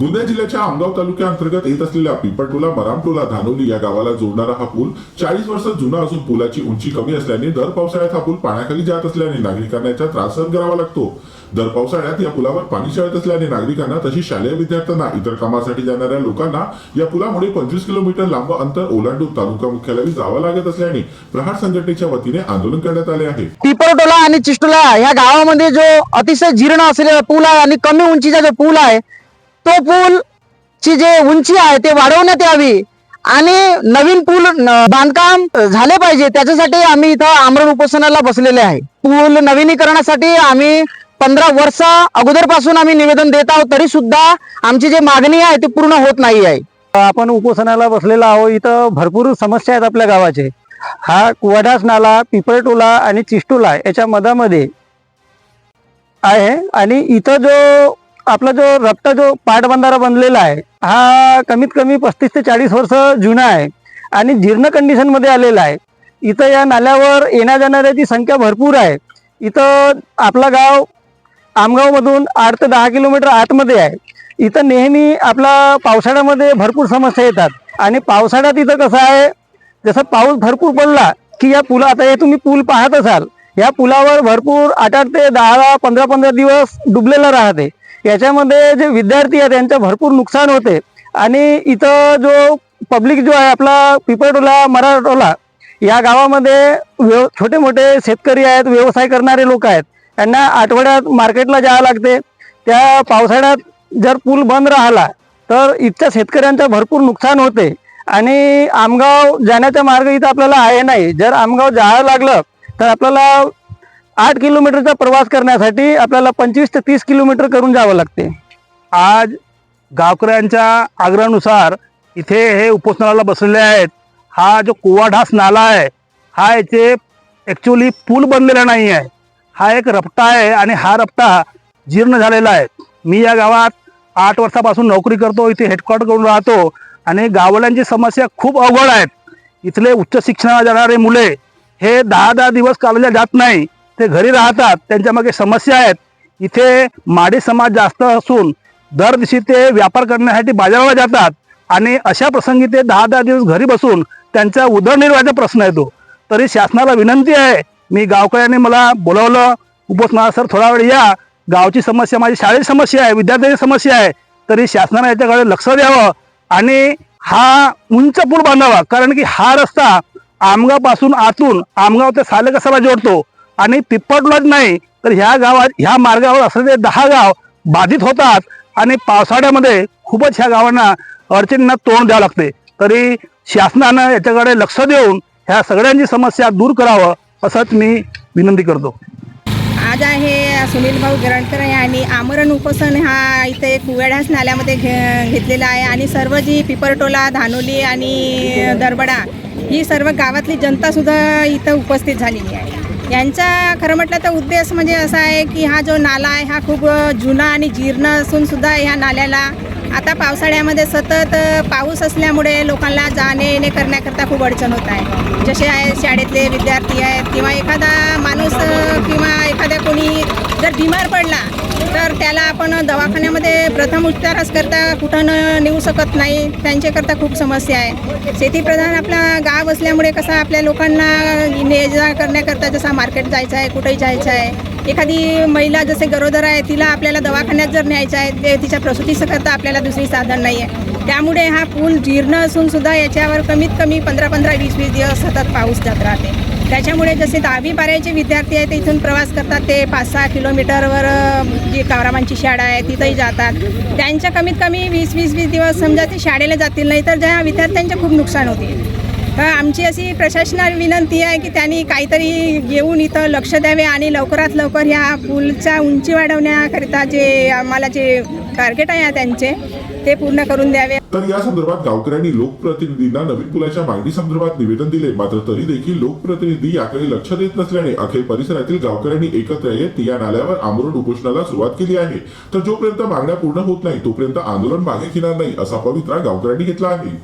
गोंदिया जिल्ह्याच्या आमगाव तालुक्याअंतर्गत येत असलेल्या पिंपटोला मरामटोला धानोली या गावाला जोडणारा हा पूल चाळीस वर्ष जुना असून पुलाची उंची कमी असल्याने दर पावसाळ्यात हा पूल पाण्याखाली जात असल्याने नागरिकांना याचा त्रास सहन करावा लागतो. दर पावसाळ्यात या पुलावर पाणी शाळेत असल्याने नागरिकांना तशी शालेय विद्यार्थ्यांना इतर कामासाठी जाणाऱ्या लोकांना या पुलामुळे पंचवीस किलोमीटर लांब अंतर ओलांडून तालुका मुख्यालयाला जावं लागत असल्याने प्रहार संघटनेच्या वतीने आंदोलन करण्यात आले आहे. पिपरटोला आणि चिष्टोला या गावामध्ये जो अतिशय जीर्ण असलेला पूल आहे आणि कमी उंचीचा जो पूल आहे तो पूल ची जे उंची आहे ते वाढवण्यात यावी आणि नवीन पूल बांधकाम झाले पाहिजे. त्याच्यासाठी आम्ही इथं आमरण उपोषणाला बसलेले आहे. पूल नवीनीकरणासाठी आम्ही पंधरा वर्ष अगोदरपासून आम्ही निवेदन देत आहोत तरी सुद्धा आमची जी मागणी आहे ती पूर्ण होत नाही आहे. आपण उपोषणाला बसलेलो आहोत. इथं भरपूर समस्या आहेत आपल्या गावाचे. हा कुवाडास नाला पिपळटोला आणि चिष्टोला याच्या मधामध्ये आहे. आणि इथं जो आपला जो रक्त जो पाटबंधारा बनलेला आहे हा कमीत कमी पस्तीस ते चाळीस वर्ष जुना आहे आणि जीर्ण कंडिशनमध्ये आलेला आहे. इथं या नाल्यावर येण्या जाणाऱ्याची संख्या भरपूर आहे. इथं आपला गाव आमगावमधून आठ ते दहा किलोमीटर आतमध्ये आहे. इथं नेहमी आपला पावसाळ्यामध्ये भरपूर समस्या येतात. आणि पावसाळ्यात इथं कसं आहे जसं पाऊस भरपूर पडला की या पुला आता हे तुम्ही पूल पाहत असाल या पुलावर भरपूर आठ आठ ते दहा पंधरा पंधरा दिवस डुबलेला राहते. याच्यामध्ये जे विद्यार्थी आहेत त्यांचं भरपूर नुकसान होते. आणि इथं जो पब्लिक जो आहे आपला पिपळटोला मराठोला या गावामध्ये व्यव छोटे मोठे शेतकरी आहेत व्यवसाय करणारे लोक आहेत. त्यांना आठवड्यात मार्केटला जावं लागते. त्या पावसाळ्यात जर पूल बंद राहिला तर इथच्या शेतकऱ्यांचं भरपूर नुकसान होते. आणि आमगाव जाण्याचा मार्ग इथं आपल्याला आहे नाही. जर आमगाव जावं लागलं तर आपल्याला आठ किलोमीटरचा प्रवास करण्यासाठी आपल्याला पंचवीस ते तीस किलोमीटर करून जावं लागते. आज गावकऱ्यांच्या आग्रहानुसार इथे हे उपोषणाला बसलेले आहेत. हा जो कुवाढास नाला आहे हा इथे ॲक्च्युली पूल बनलेला नाही आहे. हा एक रपटा आहे आणि हा रपटा जीर्ण झालेला आहे. मी या गावात आठ वर्षापासून नोकरी करतो इथे हेडक्वार्टर करून राहतो आणि गावल्यांची समस्या खूप अवघड आहेत. इथले उच्च शिक्षणाला जाणारे मुले हे दहा दहा दिवस कॉलेजला जात नाही. ते घरी राहतात त्यांच्या मागे समस्या आहेत. इथे माडी समाज जास्त असून दर दिवशी ते व्यापार करण्यासाठी बाजाराला जातात. आणि अशा प्रसंगी ते दहा दहा दिवस घरी बसून त्यांचा उदरनिर्वाहाचा प्रश्न येतो. तरी शासनाला विनंती आहे मी गावकऱ्यांनी मला बोलावलं. उपोषणाला सर थोडा वेळ या. गावची समस्या माझी शाळेची समस्या आहे विद्यार्थ्यांची समस्या आहे. तरी शासनाने याच्याकडे लक्ष द्यावं. आणि हा उंच पूल बांधावा. कारण की हा रस्ता आमगावपासून आतून आमगाव ते सालेकसाला जोडतो. आणि पिप्पडलाच नाही तर ह्या गावात ह्या मार्गावर असलेले दहा गाव बाधित होतात आणि पावसाळ्यामध्ये खूपच ह्या गावांना अडचणींना तोंड द्यावं लागते. तरी शासनानं याच्याकडे लक्ष देऊन ह्या सगळ्यांची समस्या दूर करावं असंच मी विनंती करतो. आज आहे सुनील भाऊ गिरणकर आणि आमरण उपोषण हा इथे कुवेढास नाल्यामध्ये घे घेतलेला आहे. आणि सर्व जी पिपरटोला धानोली आणि दरबडा ही सर्व गावातली जनतासुद्धा इथं उपस्थित झालेली आहे. यांचा खरं म्हटलं तर उद्देश म्हणजे असा आहे की हा जो नाला आहे हा खूप जुना आणि जीर्ण असून सुद्धा ह्या नाल्याला आता पावसाळ्यामध्ये सतत पाऊस असल्यामुळे लोकांना जाणे येणे करण्याकरता खूप अडचण होत आहे. जसे आहे शाळेतले विद्यार्थी आहेत किंवा एखादा माणूस किंवा एखाद्या कोणी जर बिमार पडला तर त्याला आपण दवाखान्यामध्ये प्रथम उपचारच करता कुठं न नेऊ शकत नाही. त्यांच्याकरता खूप समस्या आहे. शेतीप्रधान आपला गाव असल्यामुळे कसं आपल्या लोकांना ने जा करण्याकरता जसा मार्केट जायचं आहे कुठेही जायचं आहे. एखादी महिला जसे गरोदर आहे तिला आपल्याला दवाखान्यात जर न्यायचं आहे ते तिच्या प्रसूतीचं करता आपल्याला दुसरी साधन नाही आहे त्यामुळे हा पूल जीर्ण असून सुद्धा याच्यावर कमीत कमी पंधरा पंधरा वीस वीस दिवस सतत पाऊस जात राहते. त्याच्यामुळे जसे दहावी बारावीचे विद्यार्थी आहेत ते इथून प्रवास करतात ते पाच सहा किलोमीटरवर जी कावरामांची शाळा आहे तिथंही जातात. त्यांच्या कमीत कमी वीस वीस वीस दिवस समजा ते शाळेला जातील नाही तर ज्या विद्यार्थ्यांचे खूप नुकसान होते. तर आमची अशी प्रशासना विनंती आहे की त्यांनी काहीतरी येऊन इथं लक्ष द्यावे आणि लवकरात लवकर ह्या पूलच्या उंची वाढवण्याकरिता जे आम्हाला जे टार्गेट आहे त्यांचे ते पूर्ण करून द्यावे. तर या संदर्भात गावकऱ्यांनी लोकप्रतिनिधींना नवीन पुलाच्या मागणी संदर्भात निवेदन दिले. मात्र तरी देखील लोकप्रतिनिधी याकडे लक्ष देत नसल्याने अखेर परिसरातील गावकऱ्यांनी एकत्र येत या नाल्यावर आमरण उपोषणाला सुरुवात केली आहे. तर जोपर्यंत मागण्या पूर्ण होत नाही तोपर्यंत आंदोलन मागे घेणार नाही असा पवित्रा गावकऱ्यांनी घेतला आहे.